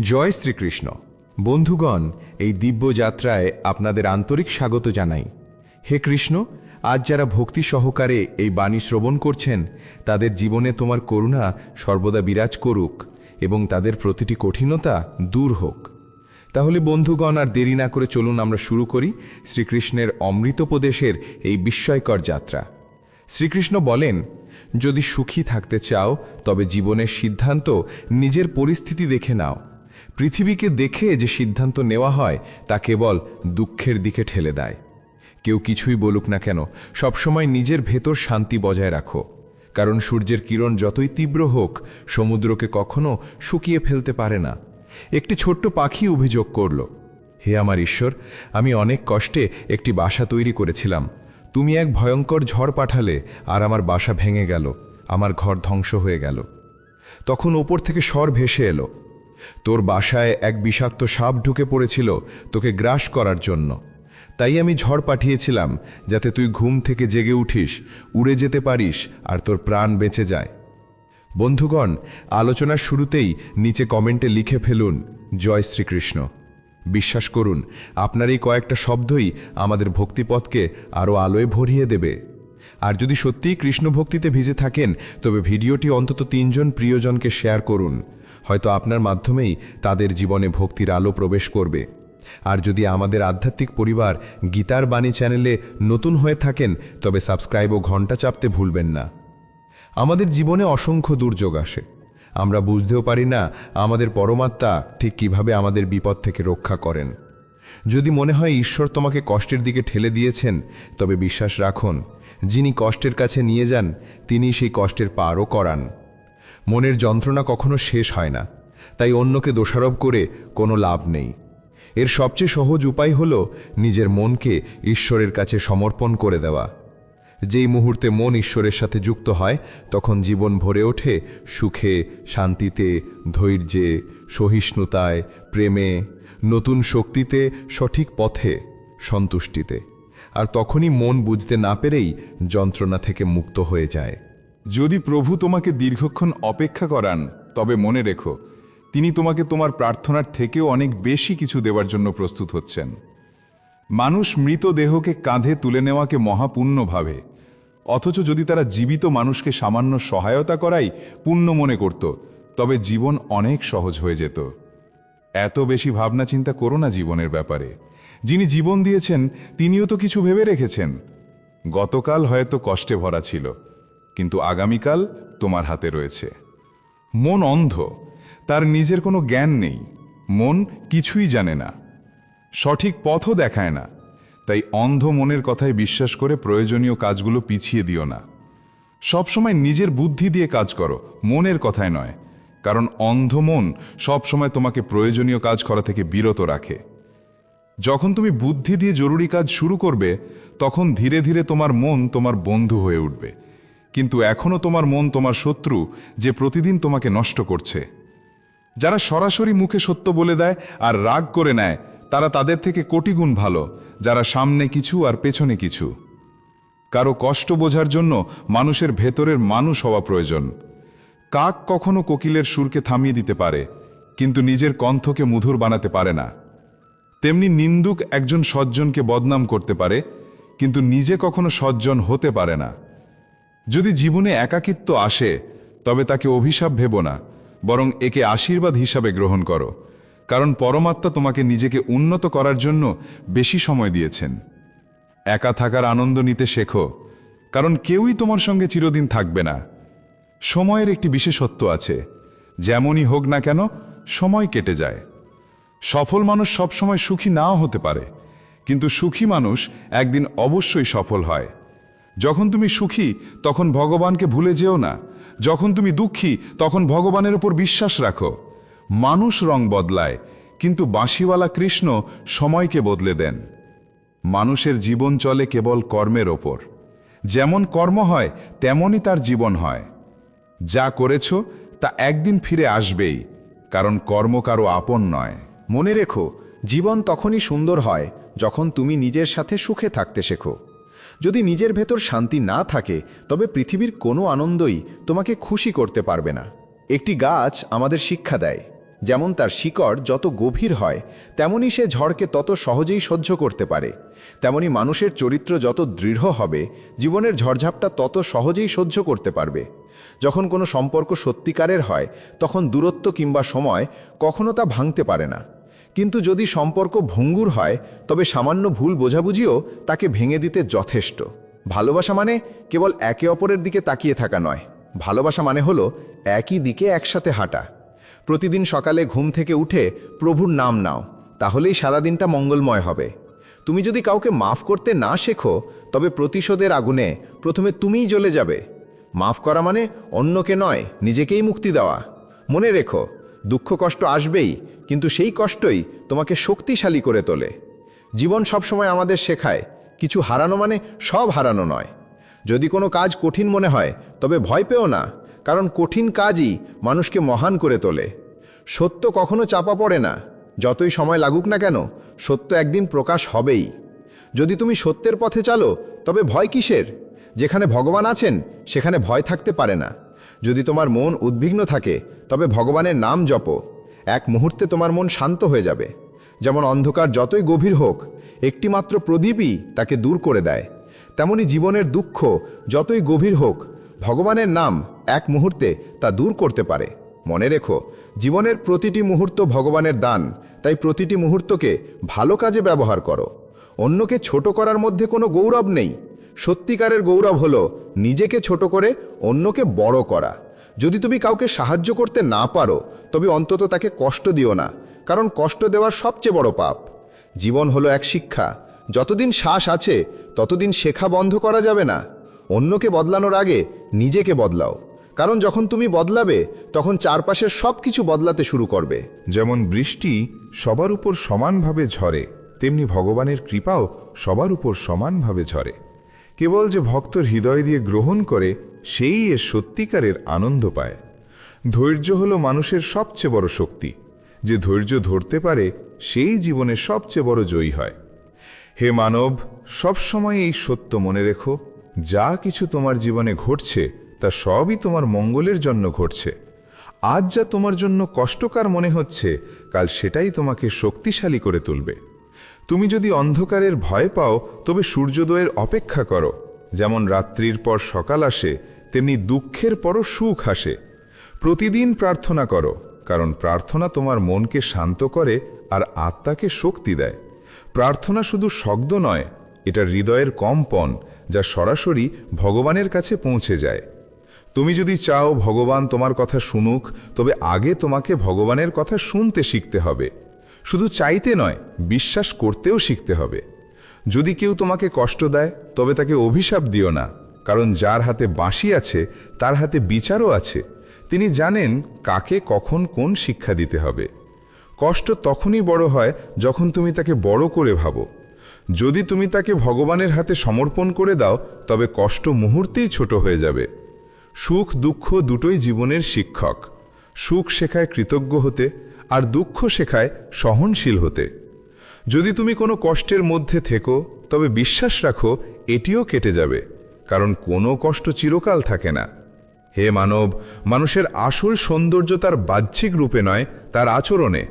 জয় শ্রীকৃষ্ণ। বন্ধুগণ, এই দিব্য যাত্রায় আপনাদের আন্তরিক স্বাগত জানাই। হে কৃষ্ণ, আজ যারা ভক্তি সহকারে এই বাণী শ্রবণ করছেন, তাদের জীবনে তোমার করুণা সর্বদা বিরাজ করুক এবং তাদের প্রতিটি কঠিনতা দূর হোক। তাহলে বন্ধুগণ, আর দেরি না করে চলুন আমরা শুরু করি শ্রীকৃষ্ণের অমৃতোপদেশের এই বিস্ময়কর যাত্রা। শ্রীকৃষ্ণ বলেন, যদি সুখী থাকতে চাও, তবে জীবনের সিদ্ধান্ত নিজের পরিস্থিতি দেখে নাও। পৃথিবীকে দেখে যে সিদ্ধান্ত নেওয়া হয়, তা কেবল দুঃখের দিকে ঠেলে দেয়। কেউ কিছুই বলুক না কেন, সবসময় নিজের ভেতর শান্তি বজায় রাখো। কারণ সূর্যের কিরণ যতই তীব্র হোক, সমুদ্রকে কখনো শুকিয়ে ফেলতে পারে না। একটি ছোট্ট পাখি অভিযোগ করল, হে আমার ঈশ্বর, আমি অনেক কষ্টে একটি বাসা তৈরি করেছিলাম। তুমি এক ভয়ঙ্কর ঝড় পাঠালে আর আমার বাসা ভেঙে গেল, আমার ঘর ধ্বংস হয়ে গেল। তখন ওপর থেকে স্বর ভেসে এলো তোর বাসায় এক বিষাক্ত সাপ ঢুকে পড়েছিল তোকে গ্রাস করার জন্য। তাই আমি ঝড় পাঠিয়েছিলাম যাতে তুই ঘুম থেকে জেগে উঠিস, উড়ে যেতে পারিস আর তোর প্রাণ বেঁচে যায়। বন্ধুগণ, আলোচনার শুরুতেই নিচে কমেন্টে লিখে ফেলুন, জয় শ্রীকৃষ্ণ। বিশ্বাস করুন, আপনার এই কয়েকটা শব্দই আমাদের ভক্তিপথকে আরও আলোয় ভরিয়ে দেবে। আর যদি সত্যিই কৃষ্ণ ভক্তিতে ভিজে থাকেন, তবে ভিডিওটি অন্তত তিনজন প্রিয়জনকে শেয়ার করুন। হয়তো আপনার মাধ্যমেই তাদের জীবনে ভক্তির আলো প্রবেশ করবে। আর যদি আমাদের আধ্যাত্মিক পরিবার গীতার বাণী চ্যানেলে নতুন হয়ে থাকেন, তবে সাবস্ক্রাইব ও ঘণ্টা চাপতে ভুলবেন না। আমাদের জীবনে অসংখ্য দুর্যোগ আসে। আমরা বুঝতেও পারি না আমাদের পরমাত্মা ঠিক কীভাবে আমাদের বিপদ থেকে রক্ষা করেন। যদি মনে হয় ঈশ্বর তোমাকে কষ্টের দিকে ঠেলে দিয়েছেন, তবে বিশ্বাস রাখুন, যিনি কষ্টের কাছে নিয়ে যান তিনি সেই কষ্টের পারও করান। মনের যন্ত্রণা কখনো শেষ হয় না, তাই অন্যকে দোষারোপ করে কোনো লাভ নেই। এর সবচেয়ে সহজ উপায় হল নিজের মনকে ঈশ্বরের কাছে সমর্পণ করে দেওয়া। যেই মুহূর্তে মন ঈশ্বরের সাথে যুক্ত হয়, তখন জীবন ভরে ওঠে সুখে, শান্তিতে, ধৈর্যে, সহিষ্ণুতায়, প্রেমে, নতুন শক্তিতে, সঠিক পথে, সন্তুষ্টিতে। আর তখনই মন বুঝতে না পেরেই যন্ত্রণা থেকে মুক্ত হয়ে যায়। যদি প্রভু তোমাকে দীর্ঘক্ষণ অপেক্ষা করান, তবে মনে রেখো, তিনি তোমাকে তোমার প্রার্থনার থেকেও অনেক বেশি কিছু দেওয়ার জন্য প্রস্তুত হচ্ছেন। মানুষ মৃত দেহকে কাঁধে তুলে নেওয়াকে মহাপুণ্য ভাবে, অথচ যদি তারা জীবিত মানুষকে সামান্য সহায়তা করাই পুণ্য মনে করত, তবে জীবন অনেক সহজ হয়ে যেত। এত বেশি ভাবনা চিন্তা করো না জীবনের ব্যাপারে। যিনি জীবন দিয়েছেন, তিনিও তো কিছু ভেবে রেখেছেন। গতকাল হয়তো কষ্টে ভরা ছিল। কিন্তু আগামীকাল তোমার হাতে রয়েছে। মন অন্ধ, তার নিজের কোনো জ্ঞান নেই। মন কিছুই জানে না। সঠিক পথও দেখায় না। তাই অন্ধ মনের কথায় বিশ্বাস করে প্রয়োজনীয় কাজগুলো পিছিয়ে দিও না। সবসময় নিজের বুদ্ধি দিয়ে কাজ করো, মনের কথায় নয়। কারণ অন্ধ মন সবসময় তোমাকে প্রয়োজনীয় কাজ করা থেকে বিরত রাখে। যখন তুমি বুদ্ধি দিয়ে জরুরি কাজ শুরু করবে, তখন ধীরে ধীরে তোমার মন তোমার বন্ধু হয়ে উঠবে। কিন্তু এখনও তোমার মন তোমার শত্রু যে প্রতিদিন তোমাকে নষ্ট করছে। যারা সরাসরি মুখে সত্য বলে দেয় আর রাগ করে নেয়, তারা তাদের থেকে কোটি গুণ ভালো, যারা সামনে কিছু আর পেছনে কিছু। কারও কষ্ট বোঝার জন্য মানুষের ভেতরের মানুষ হওয়া প্রয়োজন। কাক কখনো কোকিলের সুরকে থামিয়ে দিতে পারে, কিন্তু নিজের কণ্ঠকে মধুর বানাতে পারে না। তেমনি নিন্দুক একজন সজ্জনকে বদনাম করতে পারে, কিন্তু নিজে কখনো সজ্জন হতে পারে না। যদি জীবনে একাকিত্ব আসে, তবে তাকে অভিশাপ ভেব না, বরং একে আশীর্বাদ হিসাবে গ্রহণ করো, কারণ পরমাত্মা তোমাকে নিজেকে উন্নত করার জন্য বেশি সময় দিয়েছেন। একা থাকার আনন্দ নিতে শেখো, কারণ কেউই তোমার সঙ্গে চিরদিন থাকবে না। সময়ের একটি বিশেষত্ব আছে, যেমনই হোক না কেন, সময় কেটে যায়। সফল মানুষ সবসময় সুখী নাও হতে পারে, কিন্তু সুখী মানুষ একদিন অবশ্যই সফল হয়। যখন তুমি সুখী, তখন ভগবানকে ভুলে যেও না। যখন তুমি দুঃখী, তখন ভগবানের উপর বিশ্বাস রাখো। মানুষ রং বদলায়, কিন্তু বাঁশিওয়ালা কৃষ্ণ সময়কে বদলে দেন। মানুষের জীবন চলে কেবল কর্মের ওপর। যেমন কর্ম হয়, তেমনই তার জীবন হয়। যা করেছ, তা একদিন ফিরে আসবেই, কারণ কর্ম কারও আপন নয়। মনে রেখো, জীবন তখনই সুন্দর হয়, যখন তুমি নিজের সাথে সুখে থাকতে শেখো। যদি নিজের ভেতর শান্তি না থাকে, তবে পৃথিবীর কোনো আনন্দই তোমাকে খুশি করতে পারবে না। একটি গাছ আমাদের শিক্ষা দেয়, যেমন তার শিকড় যত গভীর হয়, তেমনি সে ঝড়কে তত সহজেই সহ্য করতে পারে। তেমনি মানুষের চরিত্র যত দৃঢ় হবে, জীবনের ঝড়ঝাপটা তত সহজেই সহ্য করতে পারবে। যখন কোনো সম্পর্ক সত্যিকারের হয়, তখন দূরত্ব কিংবা সময় কখনো তা ভাঙতে পারে না। কিন্তু যদি সম্পর্ক ভঙ্গুর হয়, তবে সামান্য ভুল বোঝাবুঝিও তাকে ভেঙে দিতে যথেষ্ট। ভালোবাসা মানে কেবল একে অপরের দিকে তাকিয়ে থাকা নয়। ভালোবাসা মানে হলো একই দিকে একসাথে হাঁটা। প্রতিদিন সকালে ঘুম থেকে উঠে প্রভুর নাম নাও, তাহলেই সারাদিনটা মঙ্গলময় হবে। তুমি যদি কাউকে মাফ করতে না শেখো, তবে প্রতিশোধের আগুনে প্রথমে তুমিই জ্বলে যাবে। মাফ করা মানে অন্যকে নয়, নিজেকেই মুক্তি দেওয়া। মনে রেখো দুঃখ কষ্ট আসবেই, কিন্তু সেই কষ্টই তোমাকে শক্তিশালী করে তোলে। জীবন সবসময় আমাদের শেখায়, কিছু হারানো মানে সব হারানো নয়। যদি কোনো কাজ কঠিন মনে হয়, তবে ভয় পেও না, কারণ কঠিন কাজই মানুষকে মহান করে তোলে। সত্য কখনো চাপা পড়ে না, যতই সময় লাগুক না কেন, সত্য একদিন প্রকাশ হবেই। যদি তুমি সত্যের পথে চালো, তবে ভয় কিসের? যেখানে ভগবান আছেন, সেখানে ভয় থাকতে পারে না। যদি তোমার মন উদ্বিগ্ন থাকে, তবে ভগবানের নাম জপো। এক মুহূর্তে তোমার মন শান্ত হয়ে যাবে। যেমন অন্ধকার যতই গভীর হোক, একটিমাত্র প্রদীপই তাকে দূর করে দেয়। তেমনি জীবনের দুঃখ যতই গভীর হোক, ভগবানের নাম এক মুহূর্তে তা দূর করতে পারে। মনে রেখো, জীবনের প্রতিটি মুহূর্ত ভগবানের দান, তাই প্রতিটি মুহূর্তকে ভালো কাজে ব্যবহার করো। অন্যকে ছোট করার মধ্যে কোনো গৌরব নেই। সত্যিকারের গৌরব হলো নিজেকে ছোট করে অন্যকে বড় করা। যদি তুমি কাউকে সাহায্য করতে না পারো, তবে অন্তত তাকে কষ্ট দিও না, কারণ কষ্ট দেওয়ার সবচেয়ে বড় পাপ। জীবন হলো এক শিক্ষা। যতদিন শ্বাস আছে, ততদিন শেখা বন্ধ করা যাবে না। অন্যকে বদলানোর আগে নিজেকে বদলাও। কারণ যখন তুমি বদলাবে, তখন চারপাশের সব কিছু বদলাতে শুরু করবে। যেমন বৃষ্টি সবার উপর সমানভাবে ঝরে, তেমনি ভগবানের কৃপাও সবার উপর সমানভাবে ঝরে। কেবল যে ভক্তর হৃদয় দিয়ে গ্রহণ করে, সেই এর সত্যিকারের আনন্দ পায়। ধৈর্য হলো মানুষের সবচেয়ে বড় শক্তি। যে ধৈর্য ধরতে পারে, সেই জীবনের সবচেয়ে বড় জয়ী হয়। হে মানব, সবসময় এই সত্য মনে রেখো। যা কিছু তোমার জীবনে ঘটছে, তা সবই তোমার মঙ্গলের জন্য ঘটছে। আজ যা তোমার জন্য কষ্টকর মনে হচ্ছে, কাল সেটাই তোমাকে শক্তিশালী করে তুলবে। তুমি যদি অন্ধকারের ভয় পাও, তবে সূর্যোদয়ের অপেক্ষা করো। যেমন রাত্রির পর সকাল আসে, তেমনি দুঃখের পরও সুখ আসে। প্রতিদিন প্রার্থনা করো, কারণ প্রার্থনা তোমার মনকে শান্ত করে আর আত্মাকে শক্তি দেয়। প্রার্থনা শুধু শব্দ নয়, এটা হৃদয়ের কম্পন, যা সরাসরি ভগবানের কাছে পৌঁছে যায়। তুমি যদি চাও ভগবান তোমার কথা শুনুক, তবে আগে তোমাকে ভগবানের কথা শুনতে শিখতে হবে। শুধু চাইতে নয়, বিশ্বাস করতেও শিখতে হবে। যদি কেউ তোমাকে কষ্ট দেয়, তবে তাকে অভিশাপ দিও না, কারণ যার হাতে বাঁশি আছে, তার হাতে বিচারও আছে। তিনি জানেন কাকে কখন কোন শিক্ষা দিতে হবে। কষ্ট তখনই বড় হয় যখন তুমি তাকে বড় করে ভাবো। যদি তুমি তাকে ভগবানের হাতে সমর্পণ করে দাও, তবে কষ্ট মুহূর্তেই ছোট হয়ে যাবে। সুখ দুঃখ দুটোই জীবনের শিক্ষক। সুখ শেখায় কৃতজ্ঞ হতে আর দুঃখ শেখায় সহনশীল হতে। যদি তুমি কোনো কষ্টের মধ্যে থেকো, তবে বিশ্বাস রাখো, এটিও কেটে যাবে, কারণ কোনো কষ্ট চিরকাল থাকে না। হে মানব, মানুষের আসল সৌন্দর্য তার বাহ্যিক রূপে নয়, তার আচরণে।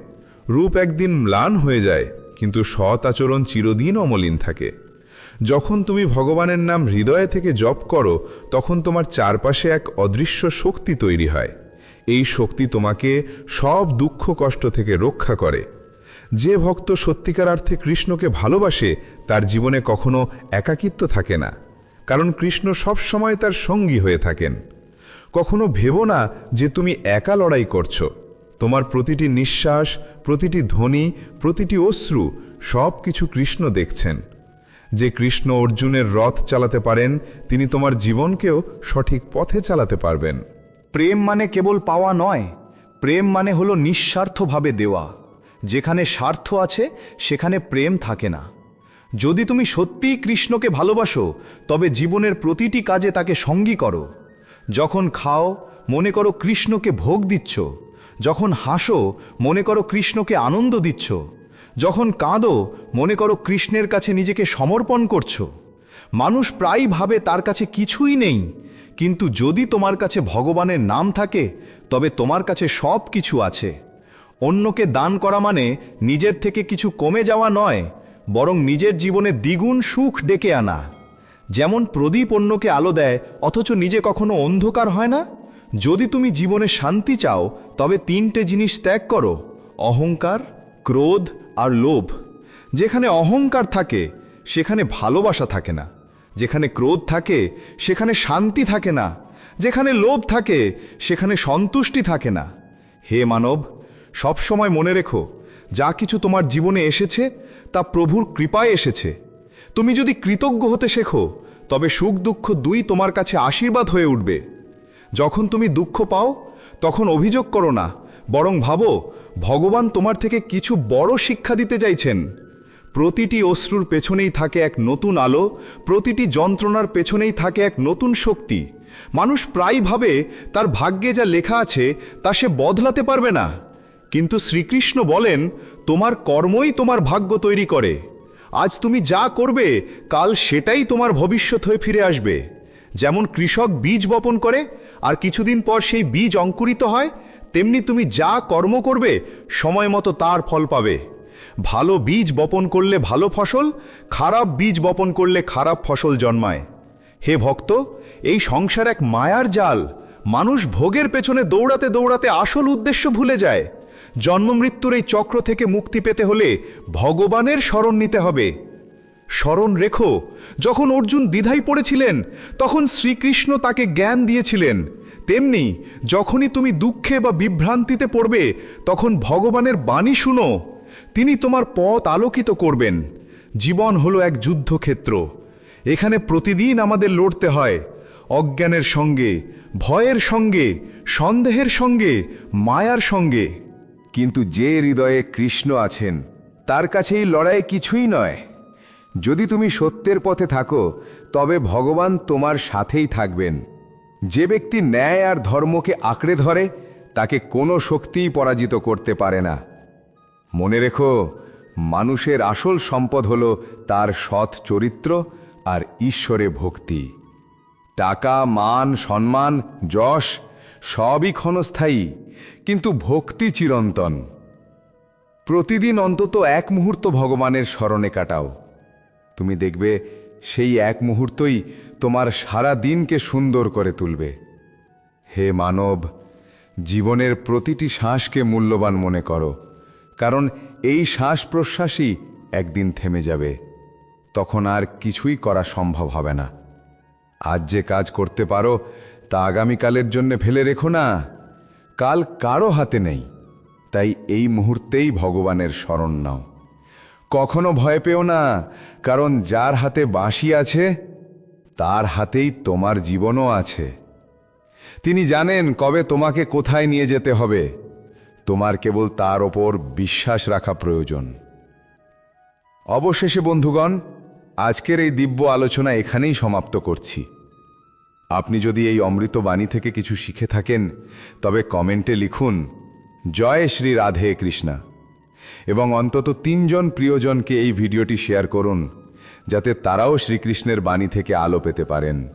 রূপ একদিন ম্লান হয়ে যায়, কিন্তু সৎ আচরণ চিরদিন অমলিন থাকে। যখন তুমি ভগবানের নাম হৃদয়ে থেকে জপ করো, তখন তোমার চারপাশে এক অদৃশ্য শক্তি তৈরি হয়। এই শক্তি তোমাকে সব দুঃখ কষ্ট থেকে রক্ষা করে। যে ভক্ত সত্যিকার অর্থে কৃষ্ণকে ভালোবাসে, তার জীবনে কখনো একাকিত্ব থাকে না, কারণ কৃষ্ণ সব সময় তার সঙ্গী হয়ে থাকেন। কখনো ভেবো না যে তুমি একা লড়াই করছ। তোমার প্রতিটি নিঃশ্বাস, প্রতিটি ধ্বনি, প্রতিটি অশ্রু সব কিছু কৃষ্ণ দেখছেন। যে কৃষ্ণ অর্জুনের রথ চালাতে পারেন, তিনি তোমার জীবনকেও সঠিক পথে চালাতে পারবেন। প্রেম মানে কেবল পাওয়া নয়, প্রেম মানে হলো নিঃস্বার্থভাবে দেওয়া। যেখানে স্বার্থ আছে, সেখানে প্রেম থাকে না। যদি তুমি সত্যিই কৃষ্ণকে ভালোবাসো, তবে জীবনের প্রতিটি কাজে তাকে সঙ্গী করো। যখন খাও, মনে করো কৃষ্ণকে ভোগ দিচ্ছ। যখন হাসো, মনে করো কৃষ্ণকে আনন্দ দিচ্ছ। যখন কাঁদো, মনে করো কৃষ্ণের কাছে নিজেকে সমর্পণ করছ। মানুষ প্রায় ভাবে তার কাছে কিছুই নেই। কিন্তু যদি তোমার কাছে ভগবানের নাম থাকে, তবে তোমার কাছে সব কিছু আছে। অন্যকে দান করা মানে নিজের থেকে কিছু কমে যাওয়া নয়, বরং নিজের জীবনে দ্বিগুণ সুখ ডেকে আনা। যেমন প্রদীপ অন্যকে আলো দেয়, অথচ নিজে কখনো অন্ধকার হয় না। যদি তুমি জীবনে শান্তি চাও, তবে তিনটে জিনিস ত্যাগ করো, অহংকার, ক্রোধ আর লোভ। যেখানে অহংকার থাকে সেখানে ভালোবাসা থাকে না। যেখানে ক্রোধ থাকে, সেখানে শান্তি থাকে না। যেখানে লোভ থাকে, সেখানে সন্তুষ্টি থাকে না। হে মানব, সবসময় মনে রেখো, যা কিছু তোমার জীবনে এসেছে, তা প্রভুর কৃপায় এসেছে। তুমি যদি কৃতজ্ঞ হতে শেখো, তবে সুখ দুঃখ দুই তোমার কাছে আশীর্বাদ হয়ে উঠবে। যখন তুমি দুঃখ পাও, তখন অভিযোগ করো না, বরং ভাবো, ভগবান তোমার থেকে কিছু বড় শিক্ষা দিতে চাইছেন। প্রতিটি অশ্রুর পেছনেই থাকে এক নতুন আলো, প্রতিটি যন্ত্রণার পেছনেই থাকে এক নতুন শক্তি। মানুষ প্রায় ভাবে, তার ভাগ্যে যা লেখা আছে, তা সে বদলাতে পারবে না। কিন্তু শ্রীকৃষ্ণ বলেন, তোমার কর্মই তোমার ভাগ্য তৈরি করে। আজ তুমি যা করবে, কাল সেটাই তোমার ভবিষ্যৎ হয়ে ফিরে আসবে। যেমন কৃষক বীজ বপন করে, আর কিছুদিন পর সেই বীজ অঙ্কুরিত হয়, তেমনি তুমি যা কর্ম করবে, সময় মতো তার ফল পাবে। ভালো বীজ বপন করলে ভালো ফসল, খারাপ বীজ বপন করলে খারাপ ফসল জন্মায়। হে ভক্ত, এই সংসার এক মায়ার জাল। মানুষ ভোগের পেছনে দৌড়াতে দৌড়াতে আসল উদ্দেশ্য ভুলে যায়। জন্মমৃত্যুর এই চক্র থেকে মুক্তি পেতে হলে ভগবানের স্মরণ নিতে হবে। স্মরণ রেখো, যখন অর্জুন দ্বিধায় পড়েছিলেন, তখন শ্রীকৃষ্ণ তাকে জ্ঞান দিয়েছিলেন। তেমনি, যখনই তুমি দুঃখে বা বিভ্রান্তিতে পড়বে, তখন ভগবানের বাণী শুনো। তিনি তোমার পথ আলোকিত করবেন। জীবন হলো এক যুদ্ধক্ষেত্র। এখানে প্রতিদিন আমাদের লড়তে হয়। অজ্ঞানের সঙ্গে, ভয়ের সঙ্গে, সন্দেহের সঙ্গে, মায়ার সঙ্গে। কিন্তু যে হৃদয়ে কৃষ্ণ আছেন, তার কাছেই লড়াই কিছুই নয়। যদি তুমি সত্যের পথে থাকো, তবে ভগবান তোমার সাথেই থাকবেন। যে ব্যক্তি ন্যায় আর ধর্মকে আঁকড়ে ধরে, তাকে কোনো শক্তিই পরাজিত করতে পারে না। মনে রেখো, মানুষের আসল সম্পদ হল তার সৎ চরিত্র আর ঈশ্বরে ভক্তি। টাকা, মান, সম্মান, যশ সবই ক্ষণস্থায়ী, কিন্তু ভক্তি চিরন্তন। প্রতিদিন অন্তত এক মুহূর্ত ভগবানের স্মরণে কাটাও। তুমি দেখবে সেই এক মুহূর্তই তোমার সারা দিনকে সুন্দর করে তুলবে। হে মানব, জীবনের প্রতিটি শ্বাসকে মূল্যবান মনে করো। কারণ এই শ্বাস প্রশ্বাসই একদিন থেমে যাবে। তখন আর কিছুই করা সম্ভব হবে না। আজ যে কাজ করতে পারো, তা আগামীকালের জন্য ফেলে রেখো না। কাল কারও হাতে নেই। তাই এই মুহূর্তেই ভগবানের স্মরণ নাও। কখনো ভয় পেও না, কারণ যার হাতে বাঁশি আছে, তার হাতেই তোমার জীবনও আছে। তিনি জানেন কবে তোমাকে কোথায় নিয়ে যেতে হবে। তোমার কেবল তার ওপর বিশ্বাস রাখা প্রয়োজন। অবশেষে, বন্ধুগণ, আজকের এই দিব্য আলোচনা এখানেই সমাপ্ত করছি। আপনি যদি এই অমৃত বাণী থেকে কিছু শিখে থাকেন, তবে কমেন্টে লিখুন, জয় শ্রী রাধে কৃষ্ণা। এবং অন্তত তিনজন প্রিয়জনকে এই ভিডিওটি শেয়ার করুন, যাতে তারাও শ্রীকৃষ্ণের বাণী থেকে আলো পেতে পারেন।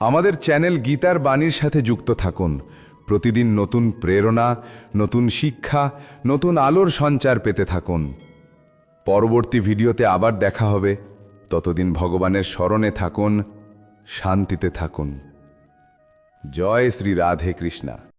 আমাদের চ্যানেল গীতার বাণীর সাথে যুক্ত থাকুন। প্রতিদিন নতুন প্রেরণা, নতুন শিক্ষা, নতুন আলোর সঞ্চার পেতে থাকুন। পরবর্তী ভিডিওতে আবার দেখা হবে। ততদিন ভগবানের স্মরণে থাকুন, শান্তিতে থাকুন। জয় শ্রী রাধে কৃষ্ণা।